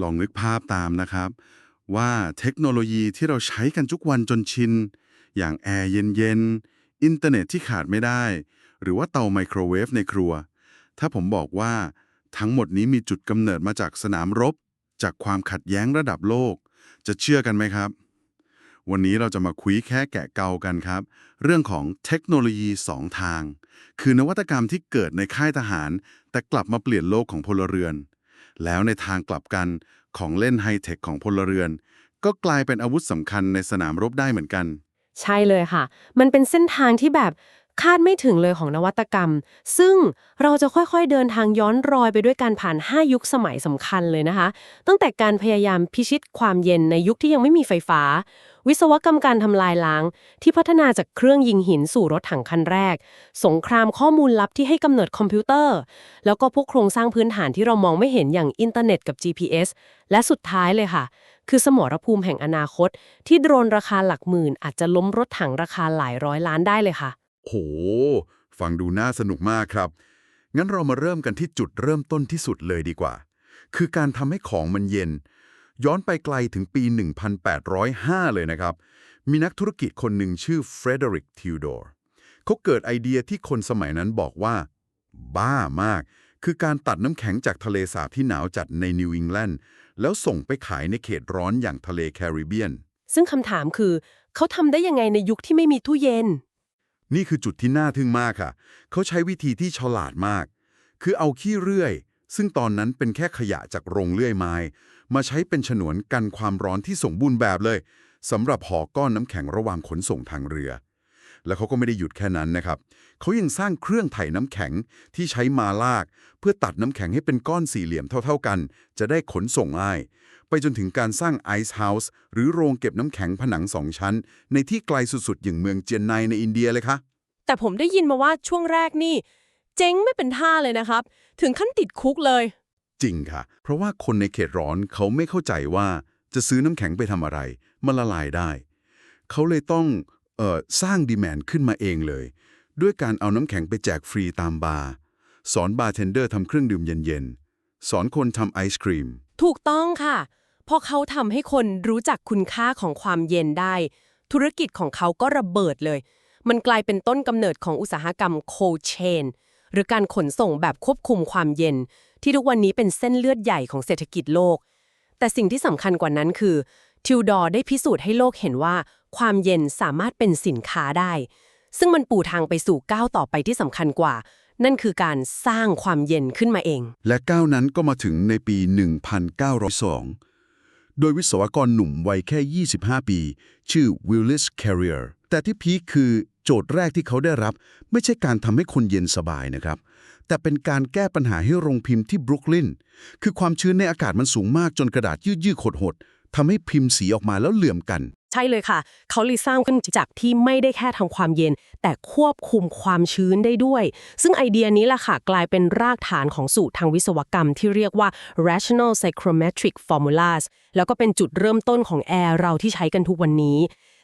ลองนึกภาพตามนะครับ ว่าเทคโนโลยีที่เราใช้กันทุกวันจนชิน อย่างแอร์เย็นๆ อินเทอร์เน็ตที่ขาดไม่ได้ หรือว่าเตาไมโครเวฟในครัว ถ้าผมบอกว่าทั้งหมดนี้มีจุดกำเนิดมาจากสนามรบ จากความขัดแย้งระดับโลก จะเชื่อกันไหมครับ วันนี้เราจะมาคุยแค่แกะเกากันครับ เรื่องของเทคโนโลยี2ทาง คือนวัตกรรมที่เกิดในค่ายทหาร แต่กลับมาเปลี่ยนโลกของพลเรือน แล้วในทางกลับกันของเล่นไฮเทคของพลเรือน ก็กลายเป็นอาวุธสำคัญในสนามรบได้เหมือนกัน ใช่เลยค่ะ มันเป็นเส้นทางที่แบบ คาดไม่ถึงเลยของนวัตกรรม ซึ่งเราจะค่อยๆเดินทางย้อนรอยไปด้วยการผ่าน 5 ยุคสมัยสำคัญเลยนะคะ ตั้งแต่การพยายามพิชิตความเย็นในยุคที่ยังไม่มีไฟฟ้า วิศวกรรมการทำลายล้าง ที่พัฒนาจากเครื่องยิงหินสู่รถถังคันแรก สงครามข้อมูลลับที่ให้กำเนิดคอมพิวเตอร์ แล้วก็พวกโครงสร้างพื้นฐานที่เรามองไม่เห็นอย่างอินเทอร์เน็ตกับ GPS และสุดท้ายเลยค่ะคือสมรภูมิแห่งอนาคต ที่โดรนราคาหลักหมื่น อาจจะล้มรถถังราคาหลายร้อยล้านได้เลยค่ะ โห ฟังดูน่าสนุกมากครับ งั้นเรามาเริ่มกันที่จุดเริ่มต้นที่สุดเลยดีกว่า คือการทำให้ของมันเย็น ย้อนไปไกลถึงปี 1805 เลยนะครับ มีนักธุรกิจคนหนึ่งชื่อเฟรเดริกทิวดอร์เขาเกิดไอเดียที่คนสมัยนั้นบอกว่า บ้ามาก คือการตัดน้ำแข็งจากทะเลสาบที่หนาวจัดในนิวอิงแลนด์แล้วส่งไปขายในเขตร้อนอย่างทะเลแคริบเบียน ซึ่งคำถามคือ เขาทำได้ยังไงในยุคที่ไม่มีตู้เย็น นี่คือจุดที่น่าทึ่งมากค่ะ เขาใช้วิธีที่ฉลาดมาก คือเอาขี้เรื่อย ซึ่งตอนนั้นเป็นแค่ขยะจากโรงเลื่อยไม้ มาใช้เป็นฉนวนกันความร้อนที่สมบูรณ์แบบเลยสำหรับห่อก้อนน้ำแข็งระหว่างขนส่งทางเรือ แล้วเขาก็ไม่ได้หยุดแค่นั้นนะครับ เขายังสร้างเครื่องไถ่น้ำแข็งที่ใช้มาลาก เพื่อตัดน้ำแข็งให้เป็นก้อนสี่เหลี่ยมเท่า ๆกัน จะได้ขนส่งง่าย ไปจนถึงการสร้างไอซ์เฮาส์หรือโรงเก็บน้ำแข็งผนังสองชั้น ในที่ไกลสุดๆ อย่างเมืองเจียนไนในอินเดียเลยค่ะแต่ผมได้ยินมาว่าช่วงแรกนี่ เจ๊งไม่เป็นท่าเลยนะครับ ถึงขั้นติดคุกเลย จริงค่ะ เพราะว่าคนในเขตร้อนเขาไม่เข้าใจว่าจะซื้อน้ำแข็งไปทำอะไรมันละลายได้ เขาเลยต้องเอ่อสร้างดีแมนขึ้นมาเองเลย ด้วยการเอาน้ำแข็งไปแจกฟรีตามบาร์สอนบาร์เทนเดอร์ทำเครื่องดื่มเย็นๆ สอนคนทำไอศครีม ถูกต้องค่ะ พอเขาทำให้คนรู้จักคุณค่าของความเย็นได้ ธุรกิจของเขาก็ระเบิดเลย มันกลายเป็นต้นกำเนิดของอุตสาหกรรมโคเชนหรือการขนส่งแบบควบคุมความเย็น ที่ทุกวันนี้เป็นเส้นเลือดใหญ่ของเศรษฐกิจโลก แต่สิ่งที่สำคัญกว่านั้นคือ ทิวดอร์ได้พิสูจน์ให้โลกเห็นว่า ความเย็นสามารถเป็นสินค้าได้ ซึ่งมันปูทางไปสู่ก้าวต่อไปที่สำคัญกว่า นั่นคือการสร้างความเย็นขึ้นมาเอง และก้าวนั้นก็มาถึงในปี 1902 โดยวิศวกรหนุ่มวัยแค่ 25 ปี ชื่อวิลลิสแคริเอร์แต่ที่พีคคือโจทย์แรกที่เขาได้รับ ไม่ใช่การทำให้คนเย็นสบายนะครับ แต่เป็นการแก้ปัญหาให้โรงพิมพ์ที่บรุกลินคือความชื้นในอากาศมันสูงมากจนกระดาษยืดยืดๆหดทำให้พิมพ์สีออกมาแล้วเหลื่อมกัน ใช่เลยค่ะ เขาเลยสร้างขึ้นจากที่ไม่ได้แค่ทำความเย็น แต่ควบคุมความชื้นได้ด้วย ซึ่งไอเดียนี้แหละค่ะ กลายเป็นรากฐานของสูตรทางวิศวกรรมที่เรียกว่า rational psychrometric formulas แล้วก็เป็นจุดเริ่มต้นของแอร์เราที่ใช้กันทุกวันนี้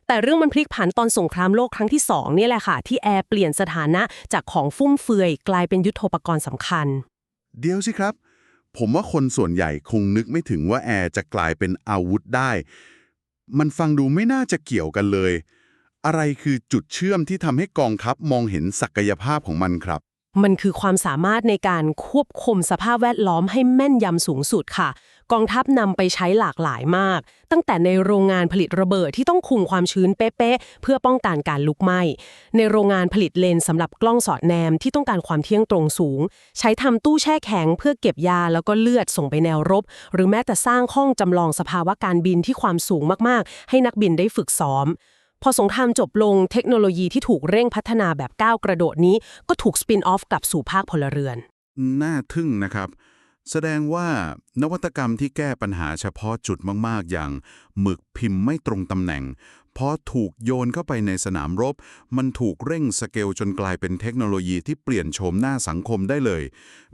แต่เรื่องมันพลิกผันตอนสงครามโลกครั้งที่สองนี่แหละค่ะ ที่แอร์เปลี่ยนสถานะจากของฟุ่มเฟือย กลายเป็นยุทโธปกรณ์สำคัญ เดียวสิครับ ผมว่าคนส่วนใหญ่คงนึกไม่ถึงว่าแอร์จะกลายเป็นอาวุธได้ มันฟังดูไม่น่าจะเกี่ยวกันเลย อะไรคือจุดเชื่อมที่ทำให้กองทัพมองเห็นศักยภาพของมันครับ มันคือความสามารถในการควบคุมสภาพแวดล้อมให้แม่นยำสูงสุดค่ะ กองทัพนำไปใช้หลากหลายมาก ตั้งแต่ในโรงงานผลิตระเบิดที่ต้องคุมความชื้นเป๊ะๆเพื่อป้องกันการลุกไหม้ ในโรงงานผลิตเลนส์สำหรับกล้องสอดแนมที่ต้องการความเที่ยงตรงสูง ใช้ทำตู้แช่แข็งเพื่อเก็บยาแล้วก็เลือดส่งไปแนวรบ หรือแม้แต่สร้างห้องจำลองสภาวะการบินที่ความสูงมากๆ ให้นักบินได้ฝึกซ้อม พอสงครามจบลงเทคโนโลยีที่ถูกเร่งพัฒนาแบบก้าวกระโดดนี้ก็ถูกสปินออฟกลับสู่ภาคพลเรือน น่าทึ่งนะครับ แสดงว่านวัตกรรมที่แก้ปัญหาเฉพาะจุดมาก ๆ อย่าง หมึกพิมพ์ไม่ตรงตำแหน่งพอถูกโยนเข้าไปในสนามรบ มันถูกเร่งสเกลจนกลายเป็นเทคโนโลยีที่เปลี่ยนโฉมหน้าสังคมได้เลย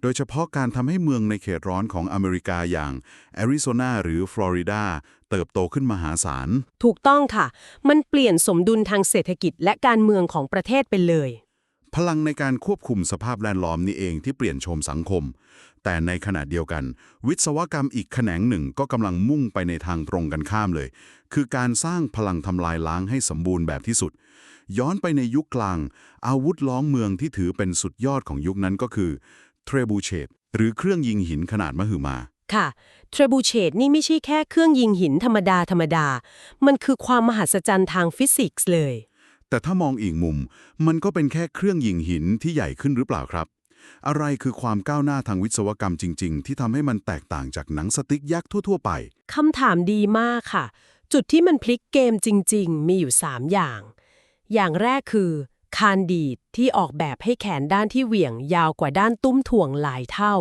โดยเฉพาะการทำให้เมืองในเขตร้อนของอเมริกาอย่างแอริโซนาหรือฟลอริดา เติบโตขึ้นมหาศาล ถูกต้องค่ะ มันเปลี่ยนสมดุลทางเศรษฐกิจและการเมืองของประเทศไปเลย พลังในการควบคุมสภาพแวดล้อมนี่เองที่เปลี่ยนโฉมสังคม แต่ในขณะเดียวกัน วิศวกรรมอีกแขนงหนึ่งก็กำลังมุ่งไปในทางตรงกันข้ามเลย คือการสร้างพลังทำลายล้างให้สมบูรณ์แบบที่สุด ย้อนไปในยุคกลาง อาวุธล้อมเมืองที่ถือเป็นสุดยอดของยุคนั้นก็คือเทรบูเชตหรือเครื่องยิงหินขนาดมหึมา ค่ะเทรบูเชตนี่ไม่ใช่แค่เครื่องยิงหินธรรมดาธรรมดา มันคือความมหัศจรรย์ทางฟิสิกส์เลย แต่ถ้ามองอีกมุม มันก็เป็นแค่เครื่องยิงหินที่ใหญ่ขึ้นหรือเปล่าครับ อะไรคือความก้าวหน้าทางวิศวกรรมจริง ๆ ที่ทำให้มันแตกต่างจากหนังสติ๊กยักษ์ทั่ว ๆ ไปคำถามดีมากค่ะ จุดที่มันพลิกเกมจริง ๆ มีอยู่ 3 อย่าง อย่างแรกคือ คานดีดที่ออกแบบให้แขนด้านที่เหวี่ยงยาวกว่าด้านตุ้มถ่วงหลายเท่า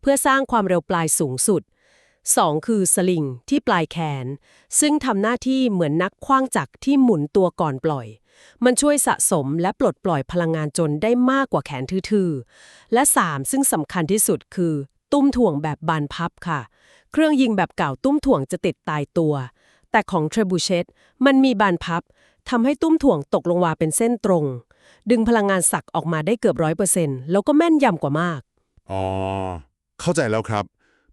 เพื่อสร้างความเร็วปลายสูงสุด 2 คือสลิงที่ปลายแขน ซึ่งทำหน้าที่เหมือนนักคว้างจักรที่หมุนตัวก่อนปล่อย มันช่วยสะสมและปลดปล่อยพลังงานจนได้มากกว่าแขนทื่อๆ และ 3 ซึ่งสำคัญที่สุดคือ ตุ้มถ่วงแบบบานพับค่ะ เครื่องยิงแบบเก่าตุ้มถ่วงจะติดตายตัว แต่ของเทรบูเชตมันมีบานพับทำให้ตุ้มถ่วงตกลงมาเป็นเส้นตรง ดึงพลังงานสักออกมาได้เกือบร้อยเปอร์เซ็นต์แล้วก็แม่นยำกว่ามาก อ๋อ เข้าใจแล้วครับ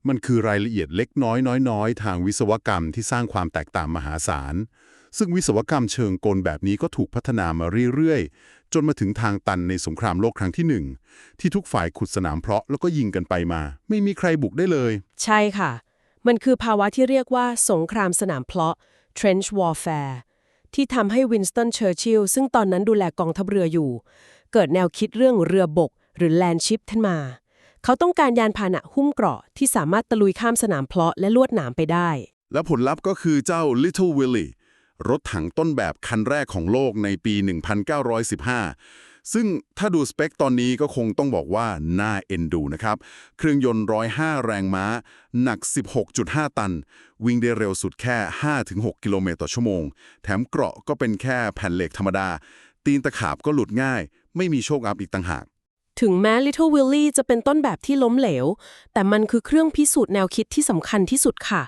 มันคือรายละเอียดเล็กน้อยน้อยๆ ทางวิศวกรรมที่สร้างความแตกต่างมหาศาล ซึ่งวิศวกรรมเชิงกลแบบนี้ก็ถูกพัฒนามาเรื่อยๆ จนมาถึงทางตันในสงครามโลกครั้งที่หนึ่งที่ทุกฝ่ายขุดสนามเพาะแล้วก็ยิงกันไปมา ไม่มีใครบุกได้เลย ใช่ค่ะ มันคือภาวะที่เรียกว่าสงครามสนามเพลาะ trench warfare ที่ทำให้วินสตันเชอร์ชิลซึ่งตอนนั้นดูแลกองทัพเรืออยู่ เกิดแนวคิดเรื่องเรือบก หรือ land ship ขึ้นมา เขาต้องการยานพาหนะหุ้มเกราะที่สามารถตะลุยข้ามสนามเพลาะและลวดหนามไปได้ และผลลัพธ์ก็คือเจ้า Little Willie รถถังต้นแบบคันแรกของโลกในปี 1915 ซึ่งถ้าดูสเปคตอนนี้ก็คงต้องบอกว่าน่าเอ็นดูนะครับ เครื่องยนต์ 105 แรงม้า หนัก 16.5 ตัน วิ่งได้เร็วสุดแค่ 5-6 กิโลเมตรต่อชั่วโมง แถมเกราะก็เป็นแค่แผ่นเหล็กธรรมดา ตีนตะขาบก็หลุดง่าย ไม่มีโชคอัพอีกต่างหาก ถึงแม้ Little Willie จะเป็นต้นแบบที่ล้มเหลว แต่มันคือเครื่องพิสูจน์แนวคิดที่สำคัญที่สุดค่ะ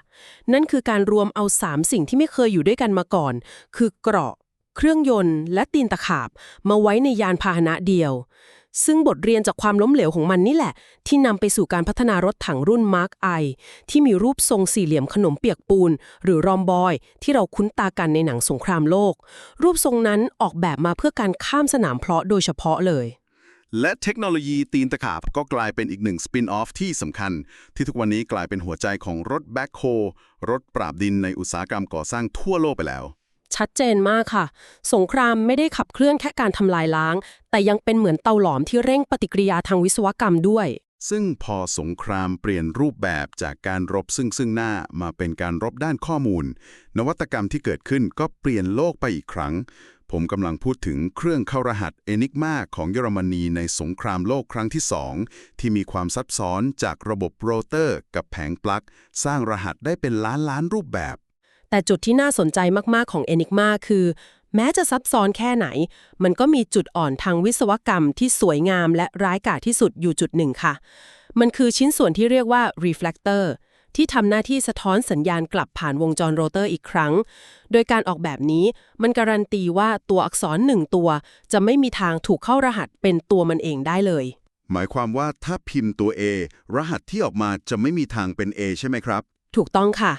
นั่นคือการรวมเอา 3 สิ่งที่ไม่เคยอยู่ด้วยกันมาก่อน คือเกราะ เครื่องยนต์ และตีนตะขาบมาไว้ในยานพาหนะเดียว ซึ่งบทเรียนจากความล้มเหลวของมันนี่แหละ ที่นำไปสู่การพัฒนารถถังรุ่น Mark I ที่มีรูปทรงสี่เหลี่ยมขนมเปียกปูน หรือรอมบอย ที่เราคุ้นตากันในหนังสงครามโลก รูปทรงนั้นออกแบบมาเพื่อการข้ามสนามเพลาะโดยเฉพาะเลยและเทคโนโลยีตีนตะขาบก็กลายเป็นอีกหนึ่งสปินออฟที่สำคัญ ที่ทุกวันนี้กลายเป็นหัวใจของรถแบ็คโฮรถปราบดินในอุตสาหกรรมก่อสร้างทั่วโลกไปแล้ว ชัดเจนมากค่ะ สงครามไม่ได้ขับเคลื่อนแค่การทำลายล้าง แต่ยังเป็นเหมือนเตาหลอมที่เร่งปฏิกิริยาทางวิศวกรรมด้วย ซึ่งพอสงครามเปลี่ยนรูปแบบจากการรบซึ่งซึ่งหน้ามาเป็นการรบด้านข้อมูล นวัตกรรมที่เกิดขึ้นก็เปลี่ยนโลกไปอีกครั้ง ผมกำลังพูดถึงเครื่องเข้ารหัสเอนิกมาของเยอรมนีในสงครามโลกครั้งที่2ที่มีความซับซ้อนจากระบบโรเตอร์ กับแผงปลั๊กสร้างรหัสได้เป็นล้านล้านรูปแบบ แต่จุดที่น่าสนใจมากๆของ Enigma คือ แม้จะซับซ้อนแค่ไหน มันก็มีจุดอ่อนทางวิศวกรรมที่สวยงามและร้ายกาจที่สุดอยู่จุดหนึ่งค่ะ มันคือชิ้นส่วนที่เรียกว่า reflector ที่ทำหน้าที่สะท้อนสัญญาณกลับผ่านวงจรโรเตอร์อีกครั้ง โดยการออกแบบนี้มันการันตีว่าตัวอักษรหนึ่งตัว จะไม่มีทางถูกเข้ารหัสเป็นตัวมันเองได้เลย หมายความว่าถ้าพิมพ์ตัว A รหัสที่ออกมาจะไม่มีทางเป็น A ใช่ไหมครับ ถูกต้องค่ะ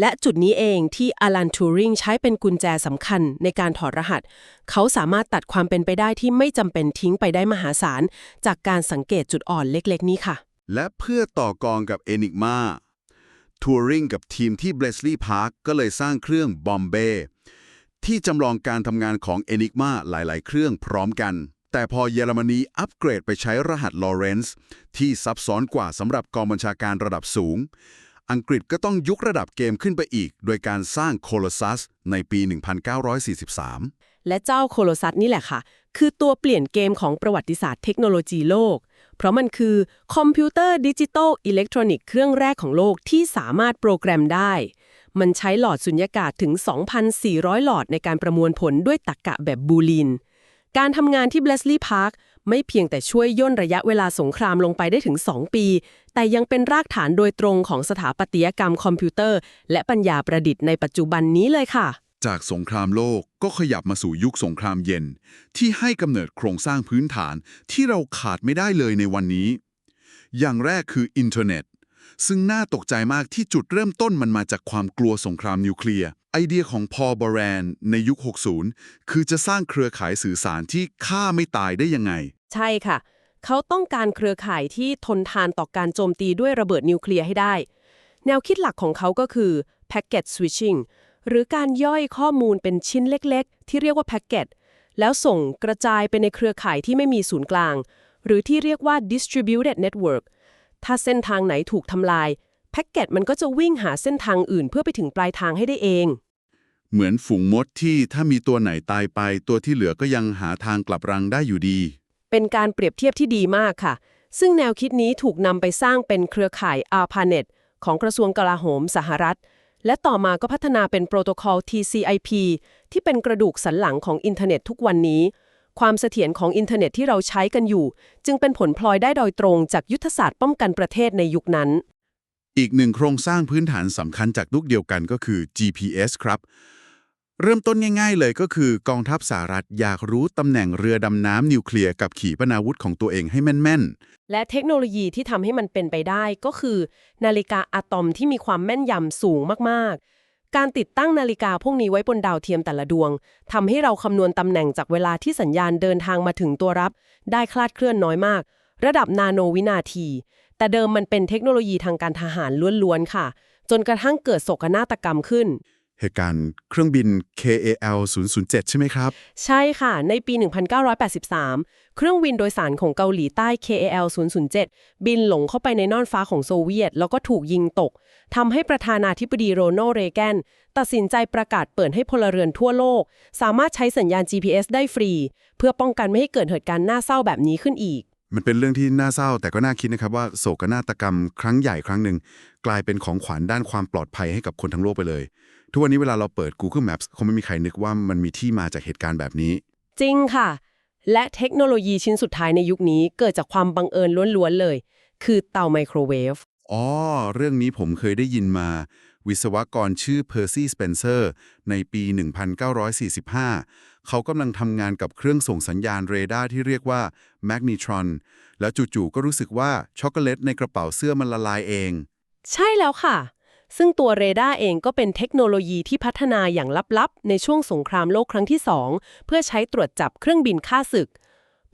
และจุดนี้เองที่อลันทูริงใช้เป็นกุญแจสำคัญในการถอดรหัส เขาสามารถตัดความเป็นไปได้ที่ไม่จำเป็นทิ้งไปได้มหาศาล จากการสังเกตจุดอ่อนเล็กๆ นี้ค่ะ และเพื่อต่อกรกับ Enigma ทัวริงกับทีมที่ Bletchley Park ก็เลยสร้างเครื่อง Bombay ที่จำลองการทำงานของ Enigma หลาย ๆ เครื่องพร้อมกัน แต่พอเยอรมนีอัปเกรดไปใช้รหัส Lawrence ที่ซับซ้อนกว่าสำหรับกองบัญชาการระดับสูง อังกฤษก็ต้องยุกระดับเกมขึ้นไปอีก โดยการสร้าง Colossus ในปี 1943 และเจ้าโคโลซัสนี่แหละค่ะ คือตัวเปลี่ยนเกมของประวัติศาสตร์เทคโนโลยีโลก เพราะมันคือคอมพิวเตอร์ดิจิตอลอิเล็กทรอนิกส์เครื่องแรกของโลกที่สามารถโปรแกรมได้ มันใช้หลอดสุญญากาศถึง 2,400 หลอดในการประมวลผลด้วยตรรกะแบบบูลีนการทำงานที่ Bletchley Park ไม่เพียงแต่ช่วยย่นระยะเวลาสงครามลงไปได้ถึง 2 ปี แต่ยังเป็นรากฐานโดยตรงของสถาปัตยกรรมคอมพิวเตอร์ และปัญญาประดิษฐ์ในปัจจุบันนี้เลยค่ะ จากสงครามโลกก็ขยับมาสู่ยุคสงครามเย็น ที่ให้กำเนิดโครงสร้างพื้นฐานที่เราขาดไม่ได้เลยในวันนี้ อย่างแรกคืออินเทอร์เน็ตซึ่งน่าตกใจมากที่จุดเริ่มต้นมันมาจากความกลัวสงครามนิวเคลียร์ ไอเดียของพอลบรนในยุค 60 คือจะสร้างเครือข่ายสื่อสารที่ฆ่าไม่ตายได้ยังไง ใช่ค่ะ เขาต้องการเครือข่ายที่ทนทานต่อการโจมตีด้วยระเบิดนิวเคลียร์ให้ได้ แนวคิดหลักของเขาก็คือ packet switching หรือการย่อยข้อมูลเป็นชิ้นเล็กๆ ที่เรียกว่า packet แล้วส่งกระจายไปในเครือข่ายที่ไม่มีศูนย์กลาง หรือที่เรียกว่า distributed network ถ้าเส้นทางไหนถูกทำลาย packet มันก็จะวิ่งหาเส้นทางอื่นเพื่อไปถึงปลายทางให้ได้เอง เหมือนฝูงมดที่ถ้ามีตัวไหนตายไป ตัวที่เหลือก็ยังหาทางกลับรังได้อยู่ดี เป็นการเปรียบเทียบที่ดีมากค่ะ ซึ่งแนวคิดนี้ถูกนำไปสร้างเป็นเครือข่าย ARPANET ของกระทรวงกลาโหมสหรัฐ และต่อมาก็พัฒนาเป็นโปรโตคอล TCP/IP ที่เป็นกระดูกสันหลังของอินเทอร์เน็ตทุกวันนี้ ความเสถียรของอินเทอร์เน็ตที่เราใช้กันอยู่ จึงเป็นผลพลอยได้โดยตรงจากยุทธศาสตร์ป้องกันประเทศในยุคนั้น อีกหนึ่งโครงสร้างพื้นฐานสำคัญจากยุคเดียวกันก็คือ GPS ครับ เริ่มต้นง่ายๆเลยก็คือกองทัพสหรัฐอยากรู้ตำแหน่งเรือดำน้ำนิวเคลียร์กับขีปนาวุธของตัวเองให้แม่นๆ และเทคโนโลยีที่ทำให้มันเป็นไปได้ก็คือ นาฬิกาอะตอมที่มีความแม่นยำสูงมากๆ การติดตั้งนาฬิกาพวกนี้ไว้บนดาวเทียมแต่ละดวงทำให้เราคำนวณตำแหน่งจากเวลาที่สัญญาณเดินทางมาถึงตัวรับ ได้คลาดเคลื่อนน้อยมาก ระดับนาโนวินาที แต่เดิมมันเป็นเทคโนโลยีทางการทหารล้วนๆค่ะ จนกระทั่งเกิดโศกนาฏกรรมขึ้น เหตุการณ์เครื่องบิน KAL 007 ใช่ไหมครับ ใช่ค่ะ ในปี 1983 เครื่องบินโดยสารของเกาหลีใต้ KAL 007 บินหลงเข้าไปในน่านฟ้าของโซเวียต แล้วก็ถูกยิงตก ทำให้ประธานาธิบดีโรนัลด์เรแกน ตัดสินใจประกาศเปิดให้พลเรือนทั่วโลก สามารถใช้สัญญาณ GPS ได้ฟรี เพื่อป้องกันไม่ให้เกิดเหตุการณ์น่าเศร้าแบบนี้ขึ้นอีกมันเป็นเรื่องที่น่าเศร้าแต่ก็น่าคิดนะครับว่าโศกนาฏกรรมครั้งใหญ่ครั้งหนึ่ง กลายเป็นของขวัญด้านความปลอดภัยให้กับคนทั้งโลกไปเลย ทุกวันนี้เวลาเราเปิด Google Maps คงไม่มีใครนึกว่ามันมีที่มาจากเหตุการณ์แบบนี้ จริงค่ะ และเทคโนโลยีชิ้นสุดท้ายในยุคนี้เกิดจากความบังเอิญล้วนๆเลย คือเตาไมโครเวฟอ๋อ เรื่องนี้ผมเคยได้ยินมา วิศวกรชื่อเพอร์ซี่สเปนเซอร์ในปี 1945 เขากำลังทำงานกับเครื่องส่งสัญญาณเรดาร์ที่เรียกว่าแมกนิทรอนแล้วจู่ๆก็รู้สึกว่าช็อกโกแลตในกระเป๋าเสื้อมันละลายเอง ใช่แล้วค่ะ ซึ่งตัวเรดาร์เองก็เป็นเทคโนโลยีที่พัฒนาอย่างลับๆ ในช่วงสงครามโลกครั้งที่ 2 เพื่อใช้ตรวจจับเครื่องบินฆ่าศึก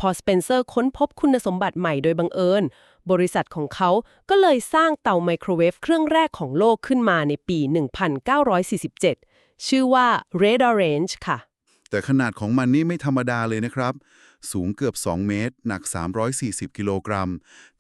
พอสเปนเซอร์ค้นพบคุณสมบัติใหม่โดยบังเอิญ บริษัทของเขาก็เลยสร้างเตาไมโครเวฟเครื่องแรกของโลกขึ้นมาในปี 1947 ชื่อว่า Radar Range ค่ะ แต่ขนาดของมันนี่ไม่ธรรมดาเลยนะครับ สูงเกือบ 2 เมตร หนัก 340 กิโลกรัม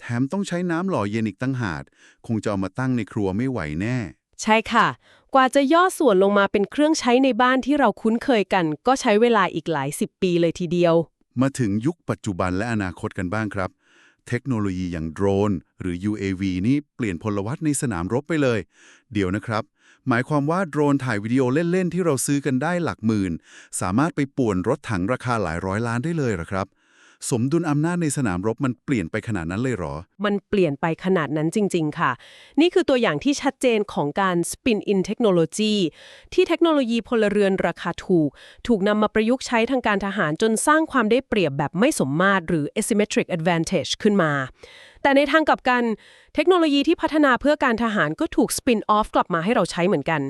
แถมต้องใช้น้ำหล่อเย็นอีกตั้งหากคงจะเอามาตั้งในครัวไม่ไหวแน่ ใช่ค่ะ กว่าจะย่อส่วนลงมาเป็นเครื่องใช้ในบ้านที่เราคุ้นเคยกัน ก็ใช้เวลาอีกหลายสิบปีเลยทีเดียว มาถึงยุคปัจจุบันและอนาคตกันบ้างครับ เทคโนโลยีอย่างโดรน หรือ UAV นี่เปลี่ยนพลวัตในสนามรบไปเลย เดี๋ยวนะครับ หมายความว่าโดรนถ่ายวิดีโอเล่น ๆ ที่เราซื้อกันได้หลักหมื่น สามารถไปป่วนรถถังราคาหลายร้อยล้านได้เลยหรอครับ สมดุลอำนาจในสนามรบมันเปลี่ยนไปขนาดนั้นเลยหรอ มันเปลี่ยนไปขนาดนั้นจริง ๆ ค่ะ นี่คือตัวอย่างที่ชัดเจนของการ spin in technology ที่เทคโนโลยีพลเรือนราคาถูก ถูกนำมาประยุกต์ใช้ทางการทหารจนสร้างความได้เปรียบแบบไม่สมมาตรหรือ asymmetric advantage ขึ้นมา แต่ในทางกลับกัน เทคโนโลยีที่พัฒนาเพื่อการทหารก็ถูก spin off กลับมาให้เราใช้เหมือนกัน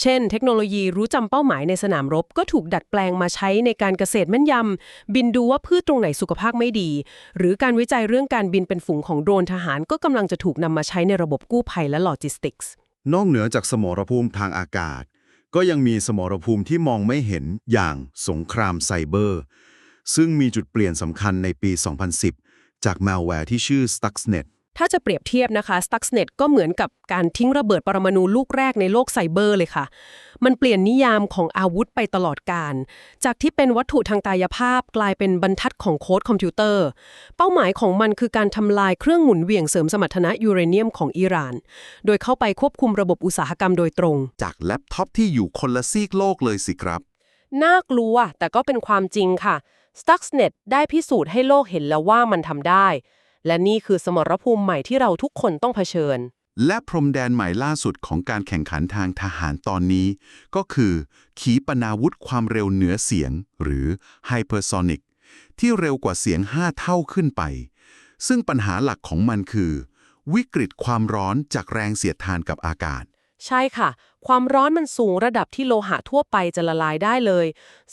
เช่น เทคโนโลยีรู้จำเป้าหมายในสนามรบ ก็ถูกดัดแปลงมาใช้ในการเกษตรแม่นยำบินดูว่าพืชตรงไหนสุขภาพไม่ดี หรือการวิจัยเรื่องการบินเป็นฝูงของโดรนทหาร ก็กำลังจะถูกนำมาใช้ในระบบกู้ภัยและโลจิสติกส์นอกเหนือจากสมรภูมิทางอากาศ ก็ยังมีสมรภูมิที่มองไม่เห็นอย่างสงครามไซเบอร์ ซึ่งมีจุดเปลี่ยนสำคัญในปี 2010 จากแมลแวร์ที่ชื่อ Stuxnet ถ้าจะเปรียบเทียบนะคะ Stuxnet ก็เหมือนกับการทิ้งระเบิดปรมาณูลูกแรกในโลกไซเบอร์เลยค่ะ มันเปลี่ยนนิยามของอาวุธไปตลอดการ จากที่เป็นวัตถุทางกายภาพกลายเป็นบรรทัดของโค้ดคอมพิวเตอร์ เป้าหมายของมันคือการทำลายเครื่องหมุนเวียงเสริมสมรรถนะยูเรเนียมของอิหร่าน โดยเข้าไปควบคุมระบบอุตสาหกรรมโดยตรง จากแล็ปท็อปที่อยู่คนละซีกโลกเลยสิครับ น่ากลัวแต่ก็เป็นความจริงค่ะ Stuxnet ได้พิสูจน์ให้โลกเห็นแล้วว่ามันทำได้ และนี่คือสมรภูมิใหม่ที่เราทุกคนต้องเผชิญ และพรมแดนใหม่ล่าสุดของการแข่งขันทางทหารตอนนี้ ก็คือ ขีปนาวุธความเร็วเหนือเสียง หรือ hypersonic ที่เร็วกว่าเสียง 5 เท่าขึ้นไป ซึ่งปัญหาหลักของมันคือ วิกฤตความร้อนจากแรงเสียดทานกับอากาศ ใช่ค่ะ ความร้อนมันสูงระดับที่โลหะทั่วไปจะละลายได้เลย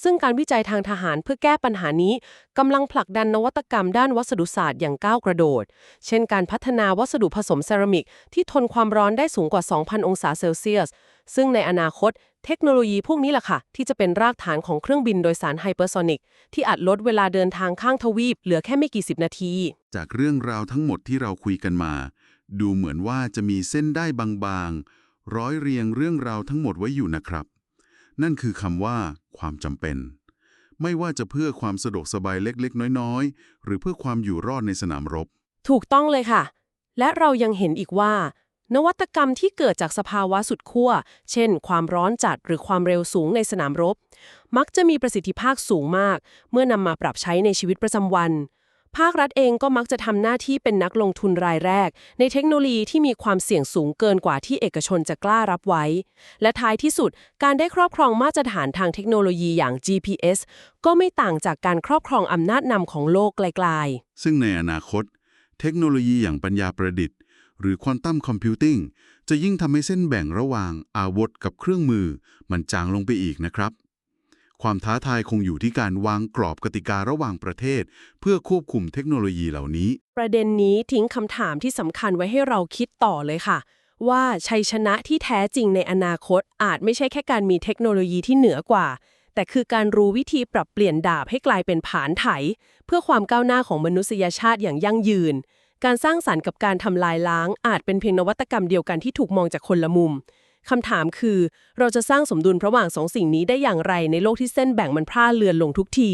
ซึ่งการวิจัยทางทหารเพื่อแก้ปัญหานี้กำลังผลักดันนวัตกรรมด้านวัสดุศาสตร์อย่างก้าวกระโดด เช่นการพัฒนาวัสดุผสมเซรามิก ที่ทนความร้อนได้สูงกว่า 2,000 องศาเซลเซียส ซึ่งในอนาคต เทคโนโลยีพวกนี้แหละค่ะ ที่จะเป็นรากฐานของเครื่องบินโดยสารไฮเปอร์โซนิกที่อาจลดเวลาเดินทางข้างทวีป เหลือแค่ไม่กี่สิบนาที จากเรื่องราวทั้งหมดที่เราคุยกันมา ดูเหมือนว่าจะมีเส้นได้บางๆ ร้อยเรียงเรื่องราวทั้งหมดไว้อยู่นะครับ นั่นคือคำว่าความจำเป็น ไม่ว่าจะเพื่อความสะดวกสบายเล็กๆ น้อยๆ หรือเพื่อความอยู่รอดในสนามรบ ถูกต้องเลยค่ะ และเรายังเห็นอีกว่า นวัตกรรมที่เกิดจากสภาวะสุดขั้ว เช่น ความร้อนจัดหรือความเร็วสูงในสนามรบ มักจะมีประสิทธิภาพสูงมาก เมื่อนำมาปรับใช้ในชีวิตประจำวัน ภาครัฐเองก็มักจะทำหน้าที่เป็นนักลงทุนรายแรก ในเทคโนโลยีที่มีความเสี่ยงสูงเกินกว่าที่เอกชนจะกล้ารับไว้ และท้ายที่สุด การได้ครอบครองมาตรฐานทางเทคโนโลยีอย่าง GPS ก็ไม่ต่างจากการครอบครองอำนาจนำของโลกไกลๆ ซึ่งในอนาคต เทคโนโลยีอย่างปัญญาประดิษฐ์ หรือควอนตัมคอมพิวติ้งจะยิ่งทำให้เส้นแบ่งระหว่างอาวุธกับเครื่องมือ มันจางลงไปอีกนะครับ ความท้าทายคงอยู่ที่การวางกรอบกติการะหว่างประเทศ เพื่อควบคุมเทคโนโลยีเหล่านี้ ประเด็นนี้ทิ้งคำถามที่สำคัญไว้ให้เราคิดต่อเลยค่ะ ว่าชัยชนะที่แท้จริงในอนาคตอาจไม่ใช่แค่การมีเทคโนโลยีที่เหนือกว่า แต่คือการรู้วิธีปรับเปลี่ยนดาบให้กลายเป็นผานไถ เพื่อความก้าวหน้าของมนุษยชาติอย่างยั่งยืน การสร้างสารรค์กับการทำลายล้างอาจเป็นเพียงนวัตกรรมเดียวกันที่ถูกมองจากคนละมุม คำถามคือ เราจะสร้างสมดุลระหว่างสองสิ่งนี้ได้อย่างไรในโลกที่เส้นแบ่งมันพร่าเลือนลงทุกที